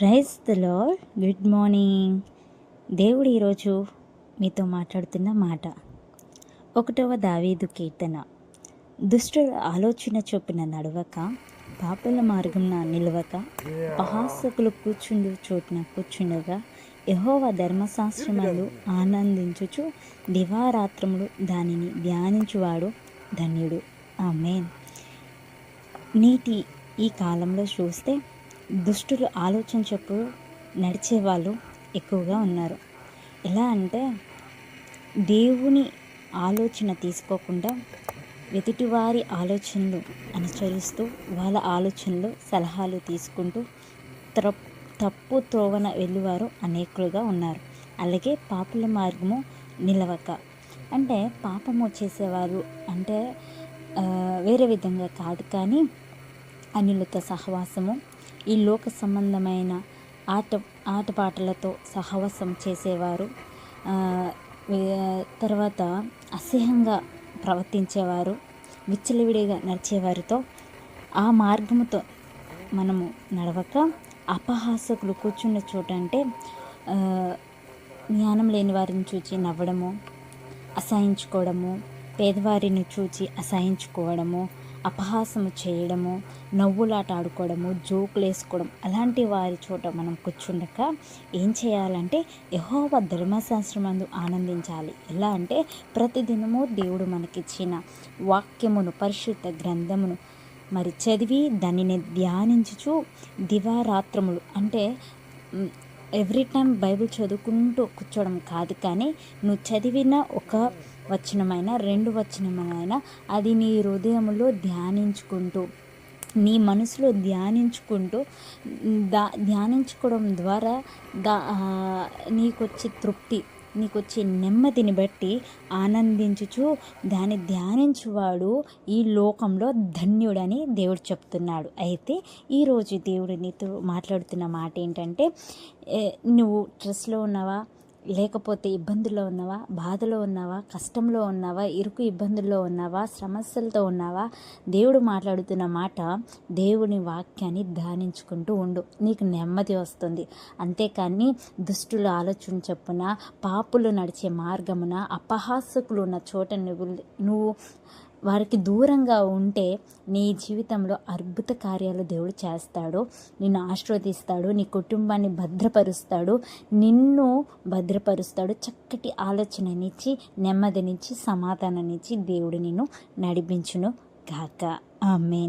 Praise the good morning. దేవుడు ఈరోజు మీతో మాట్లాడుతున్న మాట. ఒకటవ దావీదు కీర్తన. దుష్టుడు ఆలోచన చొప్పున నడవక పాపల మార్గంన నిలవక అహాసకులు కూర్చుండు చోటున కూర్చుండగా యహోవ ధర్మశాస్త్రములు ఆనందించుచు దివారాత్రములు దానిని ధ్యానించువాడు ధన్యుడు. ఆమెన్. నీటి ఈ కాలంలో చూస్తే దుష్టులు ఆలోచన చెప్పు నడిచే వాళ్ళు ఎక్కువగా ఉన్నారు. ఎలా అంటే దేవుని ఆలోచన తీసుకోకుండా ఎదుటివారి ఆలోచనలు అనుసరిస్తూ వాళ్ళ ఆలోచనలు సలహాలు తీసుకుంటూ తప్పు త్రోవన వెళ్ళువారు అనేకులుగా ఉన్నారు. అలాగే పాపుల మార్గము నిలవక. అంటే పాపము చేసేవారు అంటే వేరే విధంగా కాదు కానీ అన్యులతో సహవాసము ఈ లోక సంబంధమైన ఆట ఆటపాటలతో సహవాసం చేసేవారు. తర్వాత అసహ్యంగా ప్రవర్తించేవారు విచ్చలవిడిగా నడిచేవారితో ఆ మార్గముతో మనము నడవక అపహాసకులు కూర్చున్న చోట అంటే జ్ఞానం లేని వారిని చూచి నవ్వడము అసహించుకోవడము పేదవారిని చూచి అసహించుకోవడము అపహాసము చేయడము నవ్వులాట ఆడుకోవడము జోకులు వేసుకోవడం అలాంటి వారి చోట మనం కూర్చుండక ఏం చేయాలంటే యహోవ ధర్మశాస్త్రమందు ఆనందించాలి. ఎలా అంటే ప్రతిదినము దేవుడు మనకిచ్చిన వాక్యమును పరిశుద్ధ గ్రంథమును మరి చదివి దానిని ధ్యానించుచు దివారాత్రములు అంటే ఎవ్రీ టైం బైబిల్ చదువుకుంటూ కూర్చోవడం కాదు కానీ నువ్వు చదివిన ఒక వచనమైన రెండు వచనమైన అది నీ హృదయంలో ధ్యానించుకుంటూ నీ మనసులో ధ్యానించుకుంటూ దా ధ్యానించుకోవడం ద్వారా దా నీకొచ్చే తృప్తి నీకు వచ్చే నెమ్మదిని బట్టి ఆనందించుచు దాన్ని ధ్యానించువాడు ఈ లోకంలో ధన్యుడని దేవుడు చెప్తున్నాడు. అయితే ఈరోజు దేవుడు నీతో మాట్లాడుతున్న మాట ఏంటంటే నువ్వు స్ట్రెస్లో ఉన్నావా? లేకపోతే ఇబ్బందుల్లో ఉన్నావా? బాధలో ఉన్నావా? కష్టంలో ఉన్నావా? ఇరుకు ఇబ్బందుల్లో ఉన్నావా? సమస్యలతో ఉన్నావా? దేవుడు మాట్లాడుతున్న మాట దేవుని వాక్యాన్ని ధ్యానించుకుంటూ ఉండు. నీకు నెమ్మది వస్తుంది. అంతేకాని దుష్టుల ఆలోచన చెప్పున పాపులు నడిచే మార్గమున అపహాసకులు ఉన్న చోట నువ్వు నువ్వు వారికి దూరంగా ఉంటే నీ జీవితంలో అద్భుత కార్యాలు దేవుడు చేస్తాడు. నిన్ను ఆశీర్వదిస్తాడు. నీ కుటుంబాన్ని భద్రపరుస్తాడు. నిన్ను భద్రపరుస్తాడు. చక్కటి ఆలోచననిచ్చి నెమ్మదినిచ్చి సమాధానాన్నిచ్చి దేవుడు నిన్ను నడిపించును గాక. ఆమె